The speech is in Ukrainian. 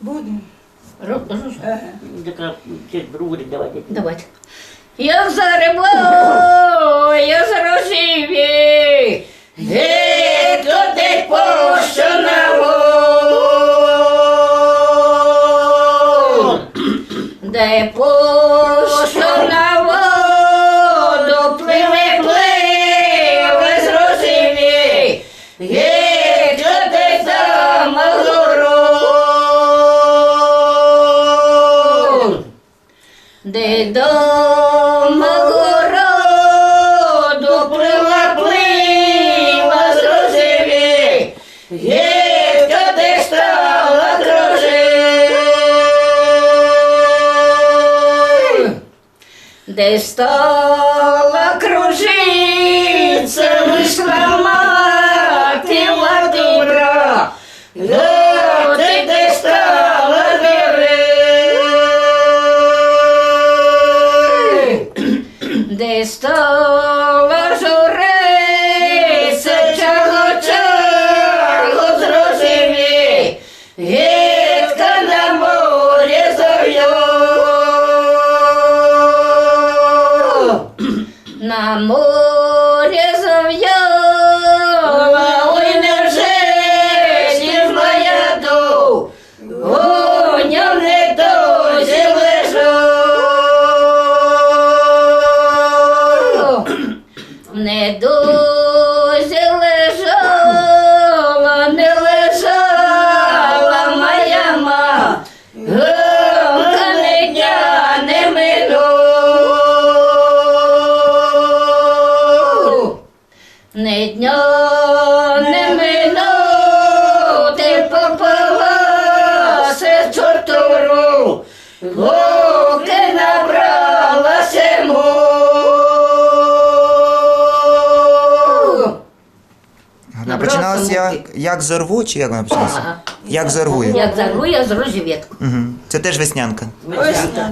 Будемо. Така, чи давайте. Давайте. Я заребло, я зарожив. гей, туди пощо на воду. Де пощо Де до городу плила, плила з розиві, гірка де стала кружи. Де стала де стала журиця, чого, чого зрозумі, на морі зов'ю, На морі зав'яла, Не дозі лежала, не лежала моя ма, не дня не минув. Не дня не минути попала се чортуру, Вона починалася як, як зорву, чи як вона починалася? Як зорвую. Як зарву, я зрожу ветку. Угу. Це теж веснянка. Ось так.